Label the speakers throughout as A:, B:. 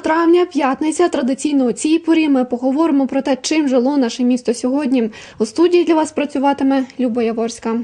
A: травня, п'ятниця. Традиційно у цій порі ми поговоримо про те, чим жило наше місто сьогодні. У студії для вас працюватиме Люба Яворська.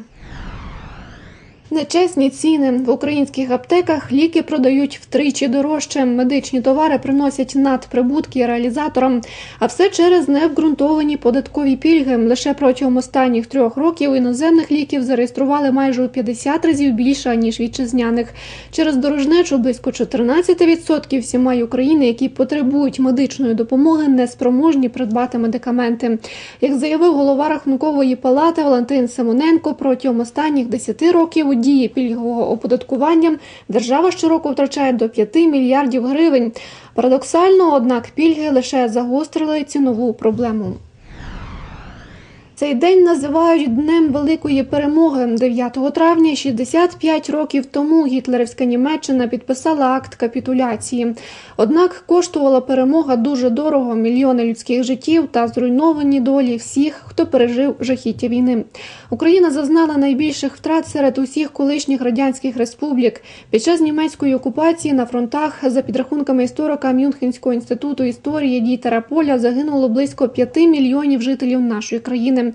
A: Нечесні ціни в українських аптеках ліки продають втричі дорожче. Медичні товари приносять надприбутки реалізаторам, а все через необґрунтовані податкові пільги. Лише протягом останніх трьох років іноземних ліків зареєстрували майже у 50 разів більше ніж вітчизняних. Через дорожнечу близько 14% всі мають України, які потребують медичної допомоги, не спроможні придбати медикаменти. Як заявив голова рахункової палати Валентин Симоненко, протягом останніх 10 років дії пільгового оподаткування держава щороку втрачає до 5 мільярдів гривень. Парадоксально, однак, пільги лише загострили цінову проблему. Цей день називають Днем Великої перемоги. 9 травня, 65 років тому, гітлерівська Німеччина підписала акт капітуляції. Однак коштувала перемога дуже дорого мільйони людських життів та зруйновані долі всіх, хто пережив жахіття війни. Україна зазнала найбільших втрат серед усіх колишніх радянських республік. Під час німецької окупації на фронтах, за підрахунками історика Мюнхенського інституту історії Дітера Поля, загинуло близько 5 мільйонів жителів нашої країни.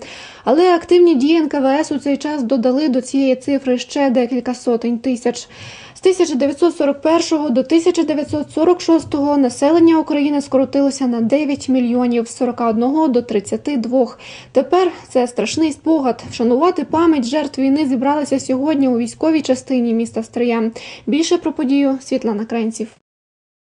A: Але активні дії НКВС у цей час додали до цієї цифри ще декілька сотень тисяч. З 1941 до 1946 населення України скоротилося на 9 мільйонів з 41 до 32. Тепер це страшний спогад. Вшанувати пам'ять жертв війни зібралися сьогодні у військовій частині міста Стрия. Більше про подію Світлана Кренців.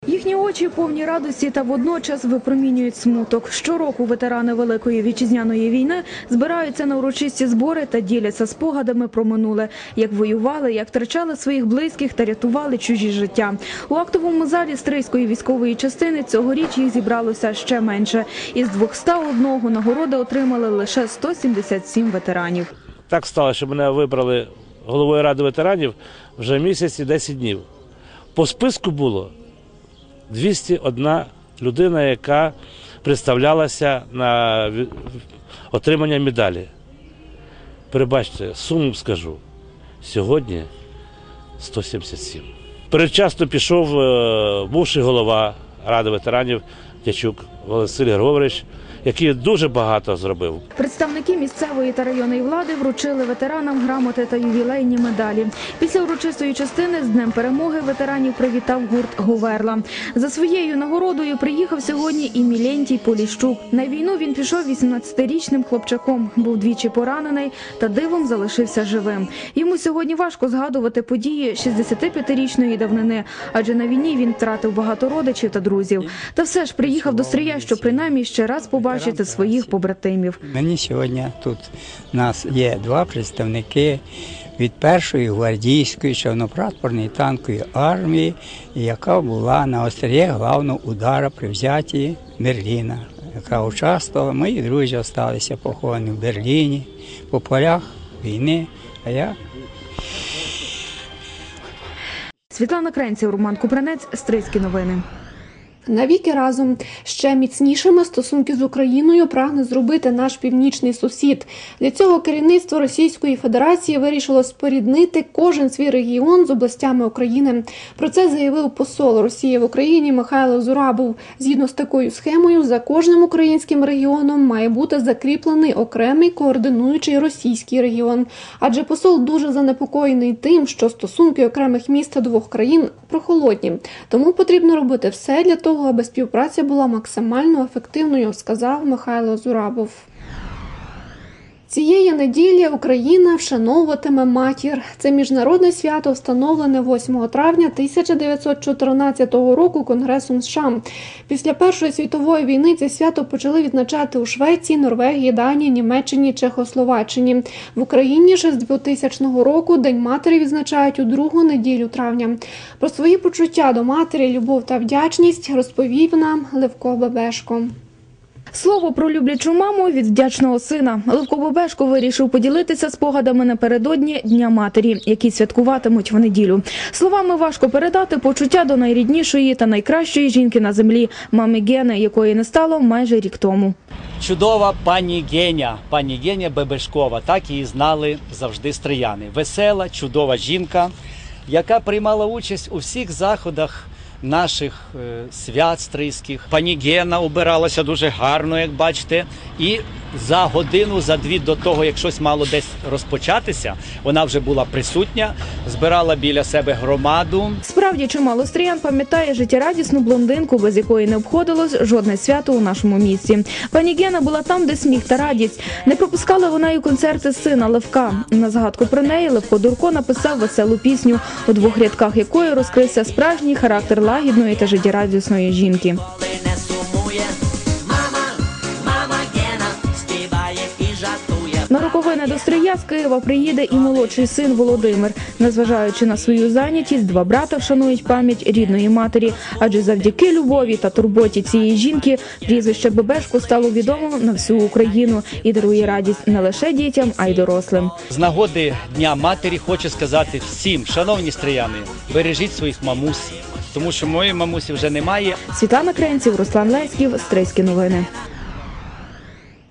B: Їхні очі повні радості та водночас випромінюють смуток. Щороку ветерани Великої вітчизняної війни збираються на урочисті збори та діляться спогадами про минуле, як воювали, як втрачали своїх близьких та рятували чужі життя. У актовому залі Стрийської військової частини цьогоріч їх зібралося ще менше. Із 201 нагороди отримали лише 177 ветеранів.
C: Так стало, що мене вибрали головою ради ветеранів вже місяць і 10 днів. По списку було 201 людина, яка представлялася на отримання медалі. Перебачте, суму скажу. Сьогодні 177. Передчасно пішов е, бувший голова Ради ветеранів Дячук Василь Григорович, який дуже багато зробив.
B: Представники місцевої та районної влади вручили ветеранам грамоти та ювілейні медалі. Після урочистої частини з Днем перемоги ветеранів привітав гурт Говерла. За своєю нагородою приїхав сьогодні і Мілентій Поліщук. На війну він пішов 18-річним хлопчаком, був двічі поранений та дивом залишився живим. Йому сьогодні важко згадувати події 65-річної давнини, адже на війні він втратив багато родичів та друзів. Та все ж приїхав до Стрия, щоб принаймні ще раз побачити своїх побратимів.
D: Мені сьогодні тут у нас є два представники від першої гвардійської човнопратпорної танкової армії, яка була на острії главного удара при взятті Берліна, яка участвувала. Мої друзі залишилися поховані в Берліні по полях війни. А я
B: Світлана Кренців, Роман Купранець, Стрийські новини.
A: Навіки разом ще міцнішими стосунки з Україною прагне зробити наш північний сусід. Для цього керівництво Російської Федерації вирішило споріднити кожен свій регіон з областями України. Про це заявив посол Росії в Україні Михайло Зурабов. Згідно з такою схемою, за кожним українським регіоном має бути закріплений окремий координуючий російський регіон. Адже посол дуже занепокоєний тим, що стосунки окремих міст двох країн прохолодні. Тому потрібно робити все для того, аби співпраця була максимально ефективною, сказав Михайло Зурабов. Цієї неділі Україна вшановуватиме матір. Це міжнародне свято встановлене 8 травня 1914 року Конгресом США. Після Першої світової війни це свято почали відзначати у Швеції, Норвегії, Данії, Німеччині, Чехословаччині. В Україні ж з 2000 року День матері відзначають у другу неділю травня. Про свої почуття до матері, любов та вдячність розповів нам Левко Бебешко.
B: Слово про люблячу маму від вдячного сина. Левко Бобешко вирішив поділитися спогадами напередодні Дня матері, які святкуватимуть в неділю. Словами важко передати почуття до найріднішої та найкращої жінки на землі, мами Гени, якої не стало майже рік тому.
E: Чудова пані Геня, пані Геня Бебешкова, так її знали завжди стрияни. Весела, чудова жінка, яка приймала участь у всіх заходах наших е, свят стрийських. Пані Гена убиралася дуже гарно, як бачите. І за годину, за дві до того, як щось мало десь розпочатися, вона вже була присутня, збирала біля себе громаду.
B: Справді чимало стріян пам'ятає життєрадісну блондинку, без якої не обходилось жодне свято у нашому місті. Пані Гена була там, де сміх та радість. Не пропускала вона і концерти сина Левка. На згадку про неї Левко Дурко написав веселу пісню, у двох рядках якої розкрився справжній характер лагідної та життєрадісної жінки. На роковини до Стрия з Києва приїде і молодший син Володимир. Незважаючи на свою зайнятість, два брата вшанують пам'ять рідної матері, адже завдяки любові та турботі цієї жінки прізвище Бебешко стало відомо на всю Україну і дарує радість не лише дітям, а й дорослим.
E: З нагоди Дня матері хочу сказати всім, шановні стріяни, бережіть своїх мамусь, тому що моєї мамусі вже немає.
B: Світлана Кренців, Руслан Леськів, Стрийські новини.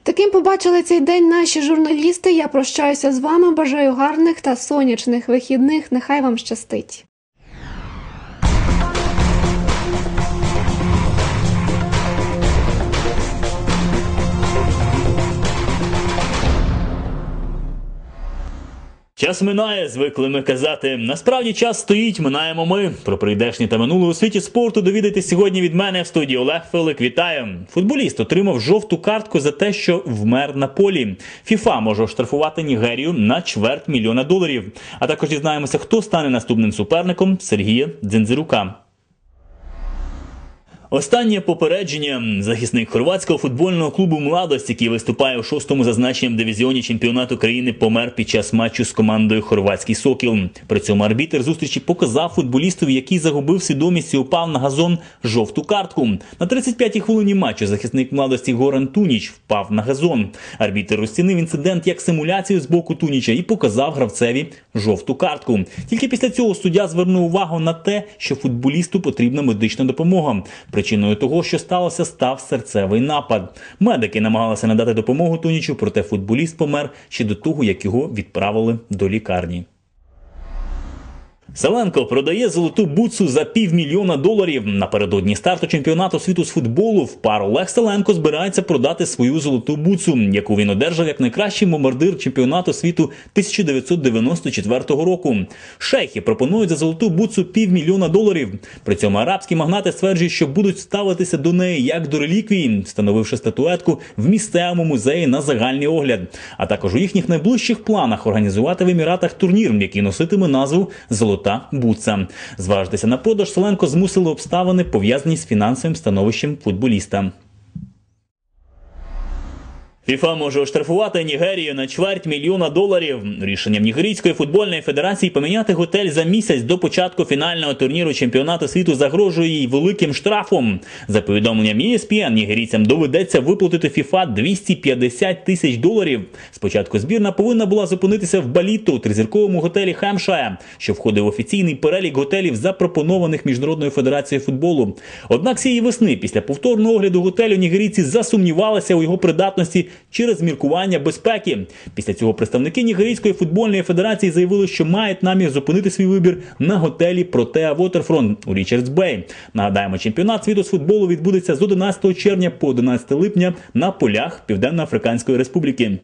A: Таким побачили цей день наші журналісти. Я прощаюся з вами. Бажаю гарних та сонячних вихідних. Нехай вам щастить.
F: Час минає, звикли ми казати. Насправді час стоїть, минаємо ми. Про прийдешнє та минуле у світі спорту довідайтесь сьогодні від мене в студії Олег Филик. Вітаю. Футболіст отримав жовту картку за те, що вмер на полі. ФІФА може оштрафувати Нігерію на чверть мільйона доларів. А також дізнаємося, хто стане наступним суперником Сергія Дзензирука. Останнє попередження. Захисник хорватського футбольного клубу Младость, який виступає у шостому зазначенням дивізіоні чемпіонату країни, помер під час матчу з командою Хорватський Сокіл. При цьому арбітер зустрічі показав футболістові, який загубив свідомість і упав на газон жовту картку. На 35-й хвилині матчу захисник младості Горан Туніч впав на газон. Арбітер розцінив інцидент як симуляцію з боку Туніча і показав гравцеві жовту картку. Тільки після цього суддя звернув увагу на те, що футболісту потрібна медична допомога. Причиною того, що сталося, став серцевий напад. Медики намагалися надати допомогу Тунічу, проте футболіст помер ще до того, як його відправили до лікарні. Селенко продає золоту бутсу за півмільйона доларів. Напередодні старту чемпіонату світу з футболу в пар Олег Селенко збирається продати свою золоту бутсу, яку він одержав як найкращий бомбардир чемпіонату світу 1994 року. Шейхи пропонують за золоту бутсу півмільйона доларів. При цьому арабські магнати стверджують, що будуть ставитися до неї як до реліквії, встановивши статуетку в місцевому музеї на загальний огляд. А також у їхніх найближчих планах організувати в Еміратах турнір, який носитиме назву Золота бутса. Зважитися на продаж Соленко змусили обставини, пов'язані з фінансовим становищем футболіста. ФІФА може оштрафувати Нігерію на чверть мільйона доларів. Рішенням Нігерійської футбольної федерації поміняти готель за місяць до початку фінального турніру чемпіонату світу загрожує їй великим штрафом. За повідомленням ESPN, нігерійцям доведеться виплатити ФІФА 250 тисяч доларів. Спочатку збірна повинна була зупинитися в Баліту у тризірковому готелі Хемшая, що входив в офіційний перелік готелів, запропонованих міжнародною федерацією футболу. Однак цієї весни, після повторного огляду готелю, нігерійці засумнівалися у його придатності через міркування безпеки. Після цього представники Нігерійської футбольної федерації заявили, що мають намір зупинити свій вибір на готелі Протеа Waterfront у Річардс Бей. Нагадаємо, чемпіонат світу з футболу відбудеться з 11 червня по 11 липня на полях Південно-Африканської Республіки.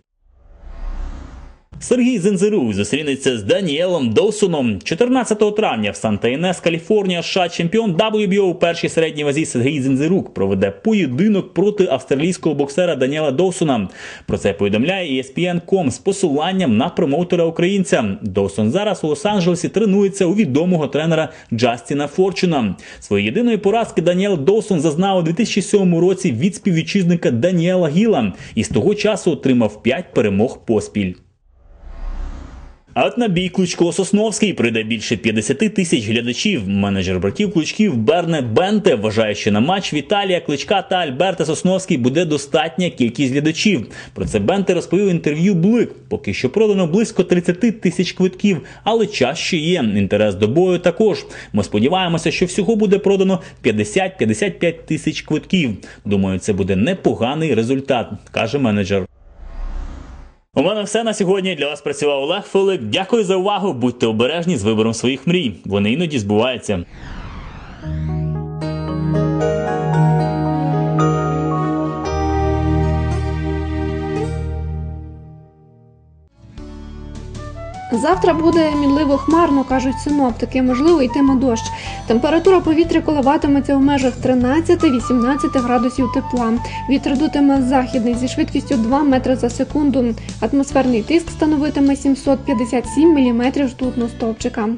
F: Сергій Зензирук зустрінеться з Даніелом Доусоном 14 травня в Санта-Інес, Каліфорнія. США чемпіон WBO у першій середній вазі Сергій Зензирук проведе поєдинок проти австралійського боксера Даніела Доусона. Про це повідомляє ESPN.com з посиланням на промоутера українця. Доусон зараз у Лос-Анджелесі тренується у відомого тренера Джастіна Форчуна. Своєї єдиної поразки Даніел Доусон зазнав у 2007 році від співвітчизника Даніела Гіла і з того часу отримав 5 перемог поспіль. А на бій Кличко Сосновський прийде більше 50 тисяч глядачів. Менеджер братів Кличків Берне Бенте вважає, що на матч Віталія Кличка та Альберта Сосновський буде достатня кількість глядачів. Про це Бенте розповів інтерв'ю Блик. Поки що продано близько 30 тисяч квитків, але час ще є. Інтерес до бою також. Ми сподіваємося, що всього буде продано 50-55 тисяч квитків. Думаю, це буде непоганий результат, каже менеджер. У мене все на сьогодні. Для вас працював Олег Филик. Дякую за увагу. Будьте обережні з вибором своїх мрій. Вони іноді збуваються.
A: Завтра буде мінливо хмарно, кажуть синоптики. Можливо, йтиме дощ. Температура повітря коливатиметься у межах 13-18 градусів тепла. Вітер дутиме західний зі швидкістю 2 метри за секунду. Атмосферний тиск становитиме 757 міліметрів ртутного стовпчика.